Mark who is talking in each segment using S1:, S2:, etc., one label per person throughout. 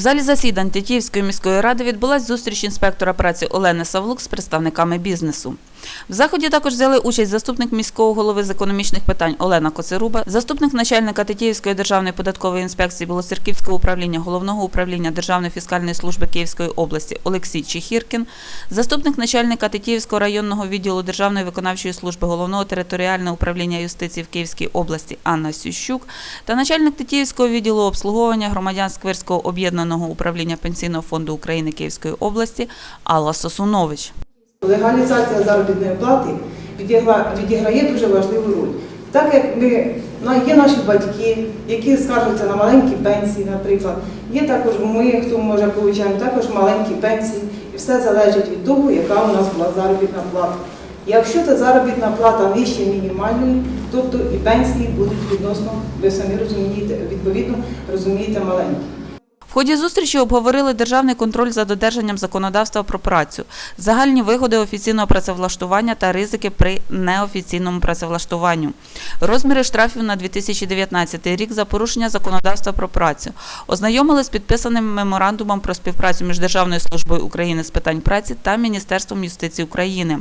S1: залі засідань Тетіївської міської ради відбулась зустріч інспектора праці Олени Савлук з представниками бізнесу. В заході також взяли участь заступник міського голови з економічних питань Олена Коцеруба, заступник начальника Тетіївської державної податкової інспекції Білоцерківського управління головного управління Державної фіскальної служби Київської області Олексій Чехіркін, заступник начальника Тетіївського районного відділу Державної виконавчої служби головного територіального управління юстиції в Київській області Анна Сющук та начальник Тетіївського відділу обслуговування громадян Сквирського об'єднаного управління Пенсійного фонду України Київської області Алла Сосунович.
S2: Легалізація заробітної плати відіграє дуже важливу роль. Так як ми на- є наші батьки, які скаржаться на маленькі пенсії, наприклад, є також ми, хто може отримуємо також маленькі пенсії, і все залежить від того, яка у нас була заробітна плата. Якщо ця заробітна плата нижче мінімальної, тобто і пенсії будуть відносно, ви самі розумієте, відповідно розумієте маленькі.
S1: В ході зустрічі обговорили державний контроль за додержанням законодавства про працю, загальні вигоди офіційного працевлаштування та ризики при неофіційному працевлаштуванню, розміри штрафів на 2019 рік за порушення законодавства про працю, ознайомили з підписаним меморандумом про співпрацю між Державною службою України з питань праці та Міністерством юстиції України.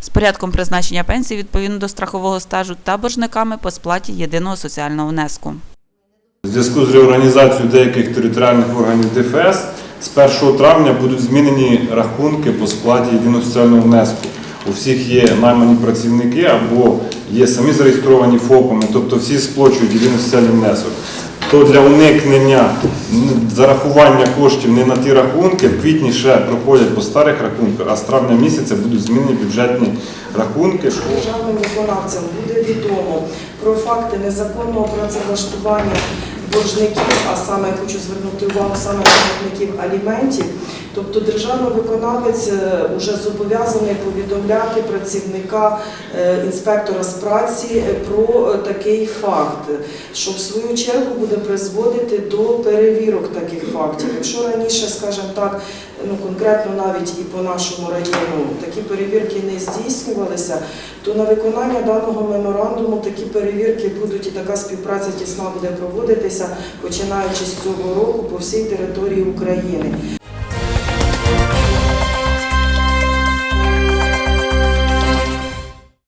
S1: З порядком призначення пенсій відповідно до страхового стажу та боржниками по сплаті єдиного соціального внеску.
S3: Зв'язку з реорганізацією деяких територіальних органів ДФС з 1 травня будуть змінені рахунки по сплаті єдиного соціального внеску. У всіх є наймані працівники або є самі зареєстровані ФОПами, тобто всі сплачують єдиний соціальний внесок. То для уникнення зарахування коштів не на ті рахунки, в квітні ще проходять по старих рахунках, а з травня місяця будуть змінені бюджетні рахунки.
S4: Державним виконавцям буде відомо про факти незаконного працевлаштування боржників, а саме хочу звернути увагу саме боржників аліментів. Тобто державний виконавець вже зобов'язаний повідомляти працівника е, інспектора з праці е, про е, такий факт, що в свою чергу буде призводити до перевірок таких фактів. Якщо раніше, скажімо так, ну конкретно навіть і по нашому району такі перевірки не здійснювалися, то на виконання даного меморандуму такі перевірки будуть і така співпраця тісна буде проводитися, починаючи з цього року по всій території України.